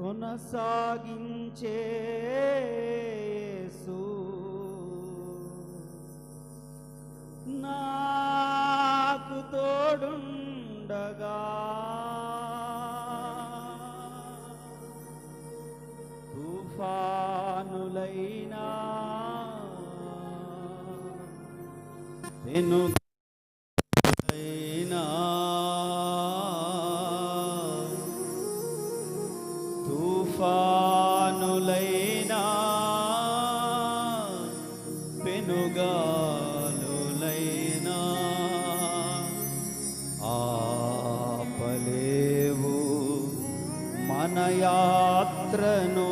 కొనసాగించే నాకు తోడుండగా. తుఫానులైనా నేను ज्ञानयात्रनो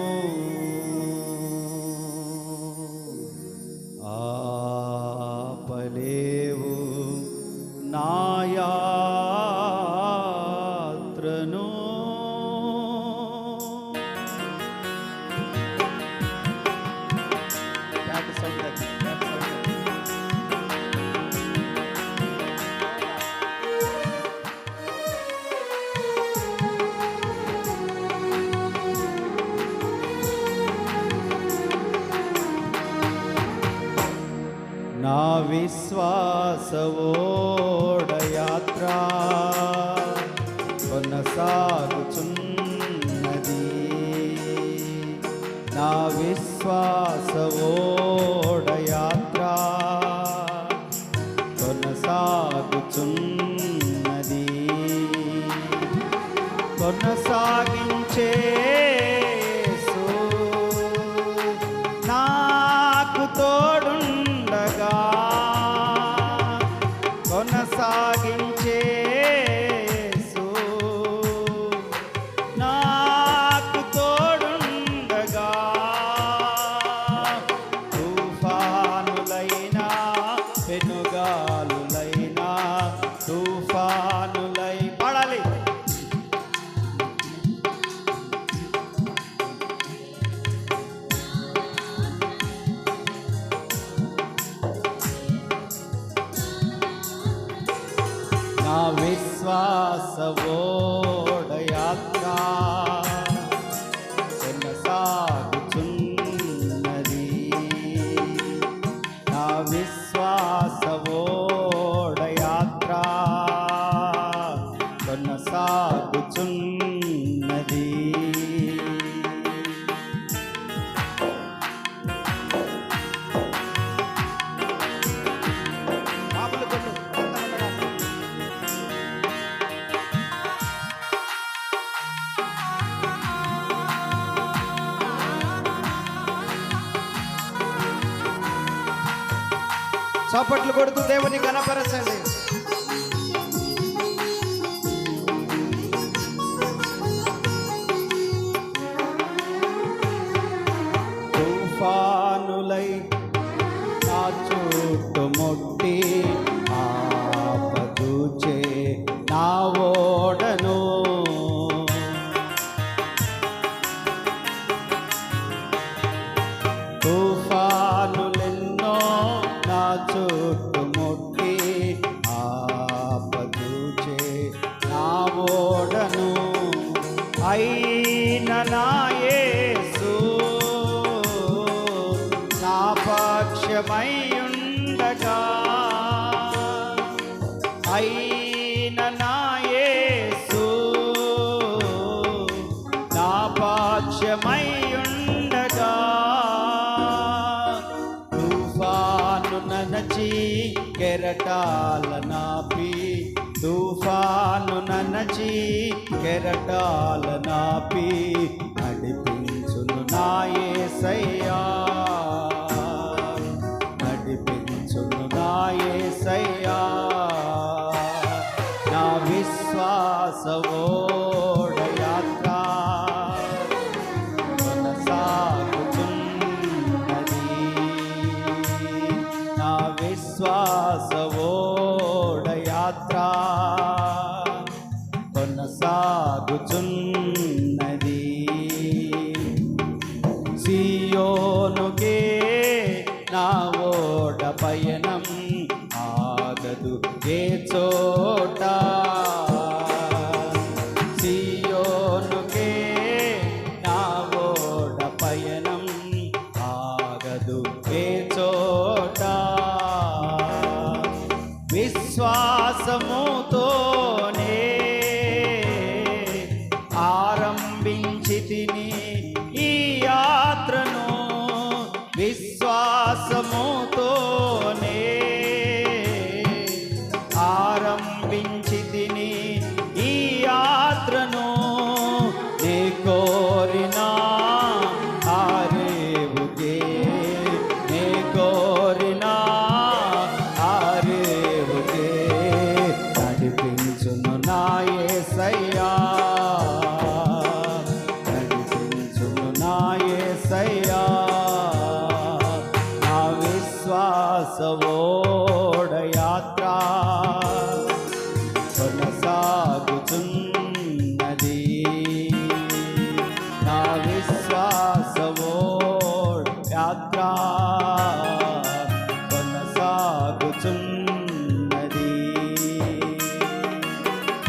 యాత్ర కొనసాగుచున్నది. నా విశ్వాసవోడ యాత్ర కొనసాగుచున్నది विश्वासवोडयात्रा చాపట్లు కొడుతూ దేవుని కనపరచండి నాపాక్షమయ్యుండగా అయిన నాయేసు నాపాక్షమయ్యుండగా ననచి కెరటాల నాపి తుఫాను ననచి కెరటాల నాపి నడిపించును నాయే సయ్యా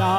నా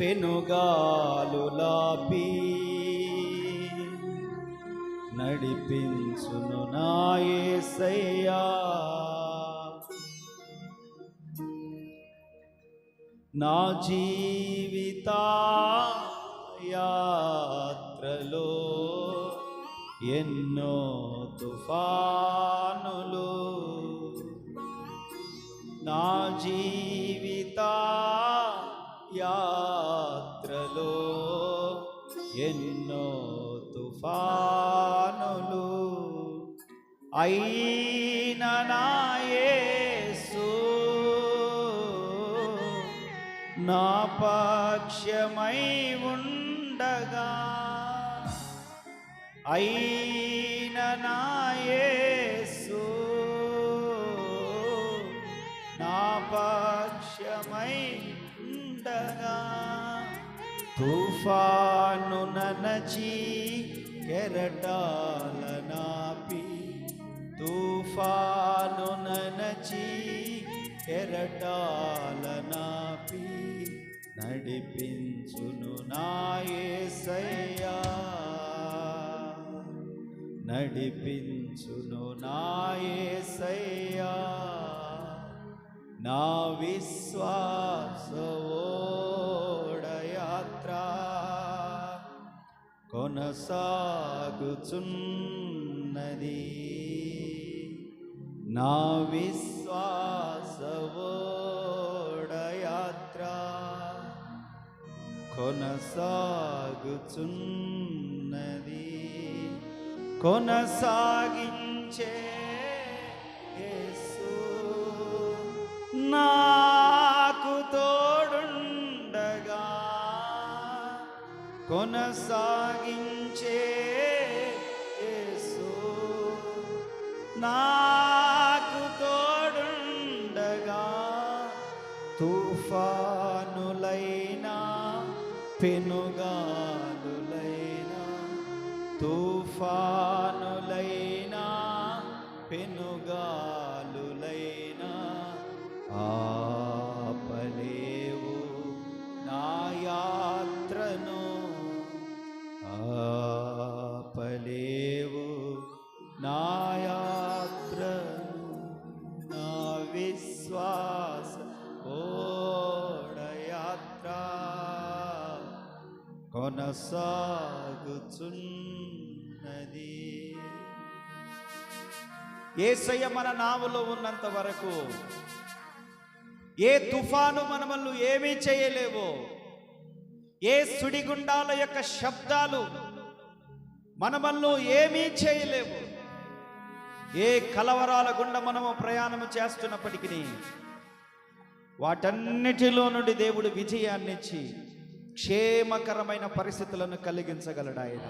పెనుగాలులాపి నడిపించును నాయసయ్యా నా జీవిత యాత్రలో ఎన్నో తుఫా తుఫానులు అయిన నా నా పక్షమై ఉండగా అయిన నా నా పక్షమై ఉండగా తుఫాను ననచి కెరటాలనాపి తుఫాను ననచి కెరటాల నడిపించును నాయసయ్యా నడిపించును నాయసయ్యా నా విశ్వాసో కొనసాగుచున్నది నా విశ్వాసవోడయాత్ర కొనసాగుచున్నది. కొనసాగించే యేసు నాకు తోడుండగా కొనసాగి నాకు కొనసాగుచున్నది ఏసయ్య మన నావలో ఉన్నంత వరకు ఏ తుఫాను మనమల్ని ఏమీ చేయలేవో. ఏ సుడిగుండాల యొక్క శబ్దాలు మనమల్ని ఏమీ చేయలేవు. ఏ కలవరాల గుండా మనము ప్రయాణము చేస్తున్నప్పటికీ వాటన్నిటిలో నుండి దేవుడు విజయాన్నిచ్చి క్షేమకరమైన పరిస్థితులను కలిగించగలడు ఆయన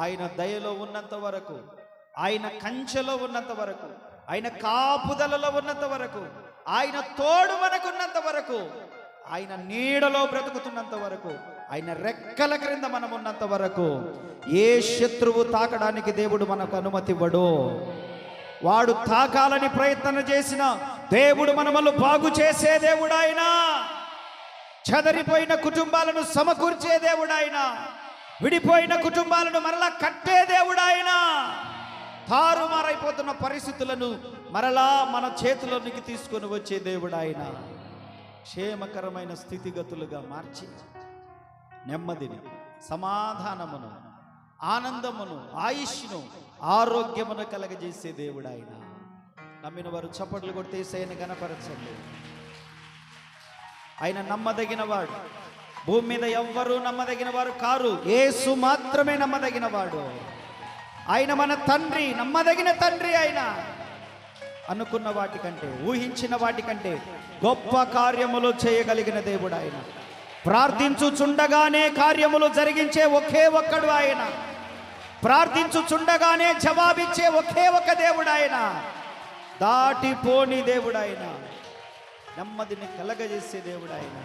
ఆయన దయలో ఉన్నంత వరకు ఆయన కంచెలో ఉన్నంత వరకు ఆయన కాపుదలలో ఉన్నంత వరకు ఆయన తోడు మనకున్నంత వరకు ఆయన నీడలో బ్రతుకుతున్నంత వరకు ఆయన రెక్కల క్రింద మనం ఉన్నంత వరకు ఏ శత్రువు తాకడానికి దేవుడు మనకు అనుమతి ఇవ్వడు వాడు తాకాలని ప్రయత్నం చేసిన దేవుడు మనమల్ని బాగు చేసే దేవుడు ఆయన చెదరిపోయిన కుటుంబాలను సమకూర్చే దేవుడు విడిపోయిన కుటుంబాలను మరలా కట్టే దేవుడు తారుమారైపోతున్న పరిస్థితులను మరలా మన చేతిలోనికి తీసుకొని వచ్చే దేవుడాయన. క్షేమకరమైన స్థితిగతులుగా మార్చి నెమ్మదిని సమాధానమును ఆనందమును ఆయుష్ను ఆరోగ్యమును కలగజేసే దేవుడాయన. నమ్మిన వారు చప్పట్లు కొడితే సైని గణపరచండి. ఆయన నమ్మదగిన వాడు భూమి మీద ఎవ్వరూ నమ్మదగిన వారు కారు. యేసు మాత్రమే నమ్మదగిన వాడు ఆయన మన తండ్రి నమ్మదగిన తండ్రి ఆయన. అనుకున్న వాటికంటే ఊహించిన వాటికంటే గొప్ప కార్యములు చేయగలిగిన దేవుడు ఆయన. ప్రార్థించుచుండగానే కార్యములు జరిగించే ఒకే ఒక్కడు ఆయన. ప్రార్థించుచుండగానే జవాబిచ్చే ఒకే ఒక దేవుడు ఆయన. దాటిపోని దేవుడు ఆయన. నెమ్మదిని కలగజేసే దేవుడు ఆయన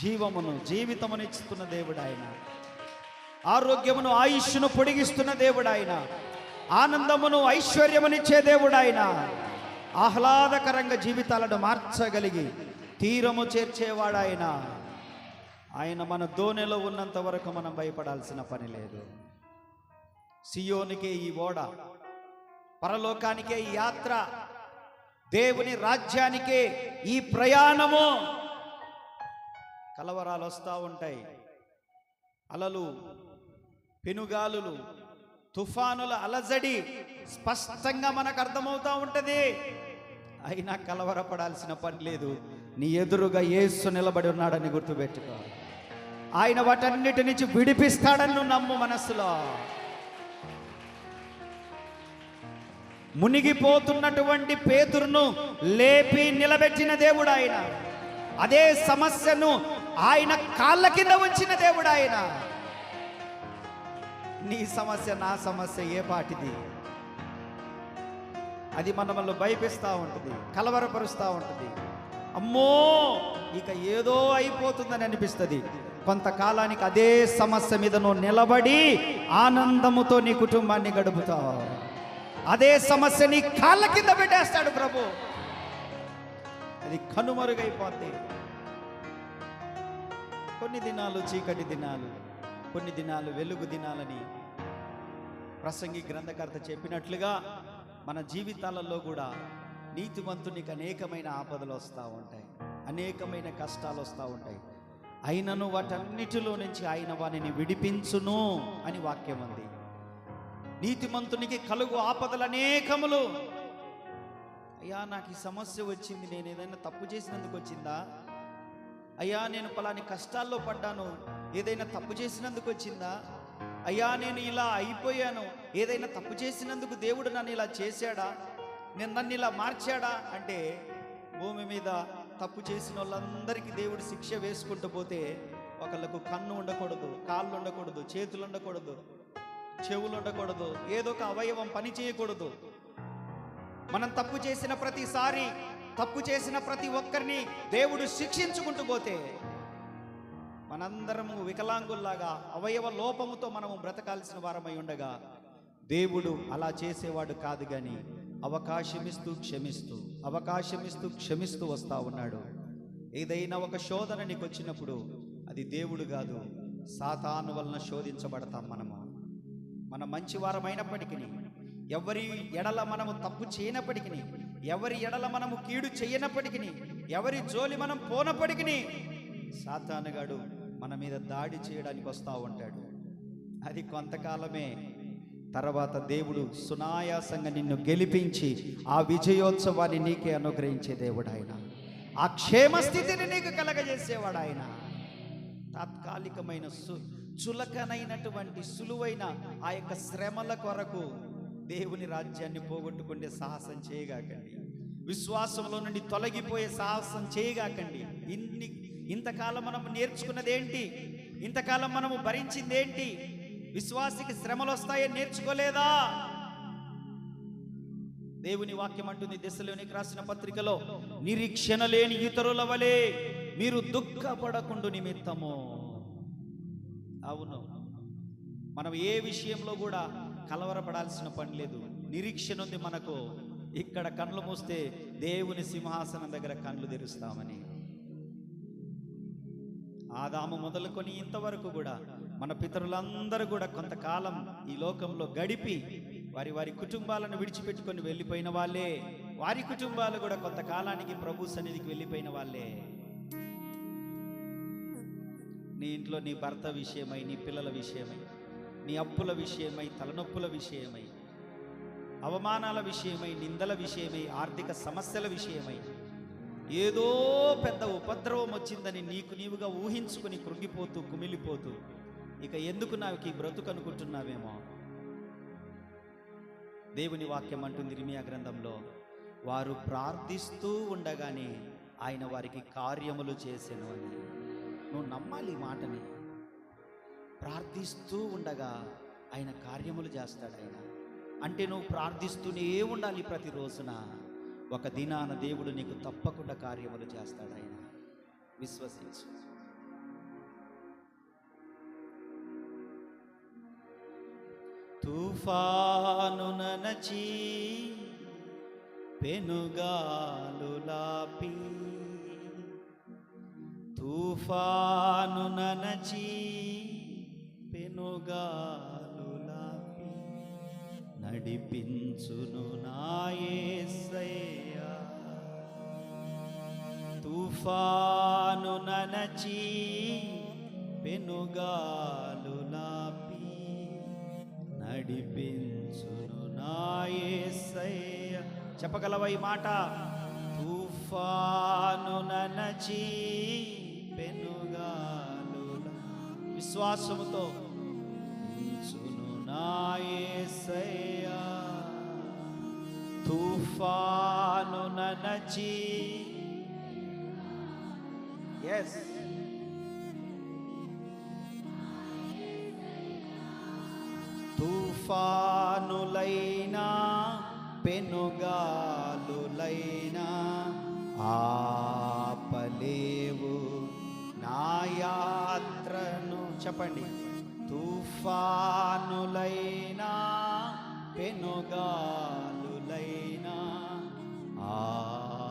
జీవమును జీవితమును ఇస్తున్న దేవుడు ఆయన ఆరోగ్యమును ఆయుష్ను పొడిగిస్తున్న దేవుడు ఆయన ఆనందమును ఐశ్వర్యమునిచ్చే దేవుడు ఆయన ఆహ్లాదకరంగా జీవితాలను మార్చగలిగి తీరము చేర్చేవాడు ఆయన ఆయన మన దోణిలో ఉన్నంత వరకు మనం భయపడాల్సిన పని లేదు. సియోనికే ఈ ఓడ పరలోకానికే ఈ యాత్ర దేవుని రాజ్యానికే ఈ ప్రయాణము కలవరాలు వస్తూ ఉంటాయి. అలలు పెనుగాలులు తుఫానుల అలజడి స్పష్టంగా మనకు అర్థమవుతూ ఉంటుంది. అయినా కలవరపడాల్సిన పని లేదు. నీ ఎదురుగా ఏసు నిలబడి ఉన్నాడని గుర్తుపెట్టుకో. ఆయన వాటన్నిటి నుంచి విడిపిస్తాడని నువ్వు నమ్ము మనస్సులో మునిగిపోతున్నటువంటి పేతురును లేపి నిలబెట్టిన దేవుడు ఆయన అదే సమస్యను ఆయన కాళ్ళ కింద ఉంచిన దేవుడు ఆయన నీ సమస్య నా సమస్య ఏ పాటిది? అది మనల్ని భయపిస్తూ ఉంటుంది కలవరపరుస్తూ ఉంటుంది. అమ్మో! ఇక ఏదో అయిపోతుందని అనిపిస్తుంది. కొంతకాలానికి అదే సమస్య మీద నువ్వు నిలబడి ఆనందముతో నీ కుటుంబాన్ని గడుపుతావు. అదే సమస్య నీ కాళ్ళ కింద పెట్టేస్తాడు ప్రభు. అది కనుమరుగైపోతే కొన్ని దినాలు చీకటి దినాలు కొన్ని దినాలు వెలుగు దినాలని ప్రసంగి గ్రంథకర్త చెప్పినట్లుగా మన జీవితాలలో కూడా నీతివంతునికి అనేకమైన ఆపదలు వస్తూ ఉంటాయి. అనేకమైన కష్టాలు వస్తూ ఉంటాయి. అయినను వాటన్నిటిలో నుంచి ఆయన వానిని విడిపించును అని వాక్యం ఉంది. నీతిమంతునికి కలుగు ఆపదలు అనేకములు. అయ్యా నాకు ఈ సమస్య వచ్చింది. నేను ఏదైనా తప్పు చేసినందుకు వచ్చిందా? అయ్యా నేను పలాని కష్టాల్లో పడ్డాను. ఏదైనా తప్పు చేసినందుకు వచ్చిందా? అయ్యా నేను ఇలా అయిపోయాను. ఏదైనా తప్పు చేసినందుకు దేవుడు నన్ను ఇలా చేశాడా? నేను నన్ను ఇలా మార్చాడా? అంటే భూమి మీద తప్పు చేసిన వాళ్ళందరికీ దేవుడు శిక్ష వేసుకుంటూ పోతే ఒకళ్ళకు కన్ను ఉండకూడదు కాళ్ళు ఉండకూడదు చేతులు ఉండకూడదు. చెవులు ఉండకూడదు ఏదో ఒక అవయవం పని చేయకూడదు. మనం తప్పు చేసిన ప్రతిసారి తప్పు చేసిన ప్రతి ఒక్కరిని దేవుడు శిక్షించుకుంటూ పోతే మనందరము వికలాంగుల్లాగా అవయవ లోపముతో మనము బ్రతకాల్సిన వారమై ఉండగా దేవుడు అలా చేసేవాడు కాదు కానీ అవకాశమిస్తూ క్షమిస్తూ అవకాశమిస్తూ క్షమిస్తూ వస్తా ఉన్నాడు. ఏదైనా ఒక శోధన నీకు వచ్చినప్పుడు అది దేవుడు కాదు సాతాను వలన శోధించబడతాం మనం మన మంచివారమైనప్పటికీ ఎవరి ఎడల మనము తప్పు చేయనప్పటికీ ఎవరి ఎడల మనము కీడు చేయనప్పటికీ ఎవరి జోలి మనం పోనప్పటికీ సాతానుగాడు మన మీద దాడి చేయడానికి వస్తూ ఉంటాడు. అది కొంతకాలమే తర్వాత దేవుడు సునాయాసంగా నిన్ను గెలిపించి ఆ విజయోత్సవాన్ని నీకే అనుగ్రహించే దేవుడు ఆయన. ఆ క్షేమ స్థితిని నీకు కలగజేసేవాడు ఆయన. తాత్కాలికమైన సు చులకనైనటువంటి సులువైన ఆ యొక్క శ్రమల కొరకు దేవుని రాజ్యాన్ని పోగొట్టుకునే సాహసం చేయగాకండి. విశ్వాసంలో నుండి తొలగిపోయే సాహసం చేయగాకండి. ఇన్ని ఇంతకాలం మనం నేర్చుకున్నది ఏంటి ఇంతకాలం మనము భరించింది ఏంటి విశ్వాసికి శ్రమలు వస్తాయని నేర్చుకోలేదా? దేవుని వాక్యం అంటుంది దశలోనికి రాసిన పత్రికలో నిరీక్షణ లేని ఇతరుల వలె మీరు దుఃఖపడకుండా నిమిత్తము అవును. మనం ఏ విషయంలో కూడా కలవరపడాల్సిన పని లేదు. నిరీక్షణ ఉంది మనకు. ఇక్కడ కళ్ళు మూస్తే దేవుని సింహాసనం దగ్గర కళ్ళు తెరుస్తామని. ఆదాము మొదలుకొని ఇంతవరకు కూడా మన పితరులందరూ కూడా కొంతకాలం ఈ లోకంలో గడిపి వారి వారి కుటుంబాలను విడిచిపెట్టుకొని వెళ్ళిపోయిన వాళ్ళే. వారి కుటుంబాలు కూడా కొంతకాలానికి ప్రభు సన్నిధికి వెళ్ళిపోయిన వాళ్ళే. నీ ఇంట్లో నీ భర్త విషయమై నీ పిల్లల విషయమై నీ అప్పుల విషయమై తలనొప్పుల విషయమై అవమానాల విషయమై నిందల విషయమై ఆర్థిక సమస్యల విషయమై ఏదో పెద్ద ఉపద్రవం వచ్చిందని నీకు నీవుగా ఊహించుకుని కృంగిపోతూ కుమిలిపోతూ ఇక ఎందుకు నాకు ఈ బ్రతుకు అనుకుంటున్నావేమో? దేవుని వాక్యం అంటుంది రిమియా గ్రంథంలో వారు ప్రార్థిస్తూ ఉండగానే ఆయన వారికి కార్యములు చేసెను అని. నువ్వు నమ్మాలి ఈ మాటని. ప్రార్థిస్తూ ఉండగా ఆయన కార్యములు చేస్తాడు ఆయన. అంటే నువ్వు ప్రార్థిస్తూనే ఉండాలి ప్రతి రోజున ఒక దినాన దేవుడు నీకు తప్పకుండా కార్యములు చేస్తాడు ఆయన. విశ్వసించు. తుఫాను పెనుగాలు పెనుగాలులాపి తుఫాను ననచి పెనుగాలులాపి నడిపించును నాయసయ్యా తుఫాను ననచి పెనుగాలులాపి నడిపించును నాయసయ్య చెప్పగలవా ఈ మాట? తుఫాను ననచీ పెనుగాలు విశ్వాసముతో ఉంచును నాయసయ్య తుఫాను నచి ఎస్ తుఫానులైనా పెనుగాలులైనా ఆపలేవు. నా యాత్రను చెప్పండి. తుఫానులైనా పెనుగాలులైనా ఆపలేవు.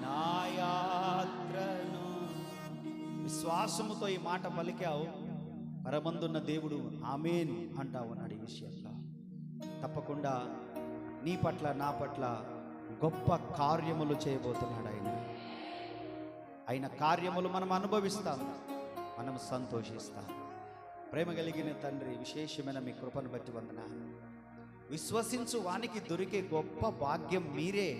నా యాత్రను విశ్వాసముతో ఈ మాట పలికావు. పరమందున్న దేవుడు ఆమెను అంటావు నాడు ఈ విషయంలో. తప్పకుండా నీ పట్ల నా పట్ల గొప్ప కార్యములు చేయబోతున్నాడు ఆయన. ఆయన కార్యములు మనం అనుభవిస్తాం. మనం సంతోషిస్తాం. ప్రేమ కలిగిన తండ్రి విశేషమైన మీ కృపను బట్టి వందన విశ్వసించు వానికి దొరికే గొప్ప భాగ్యం మీరే.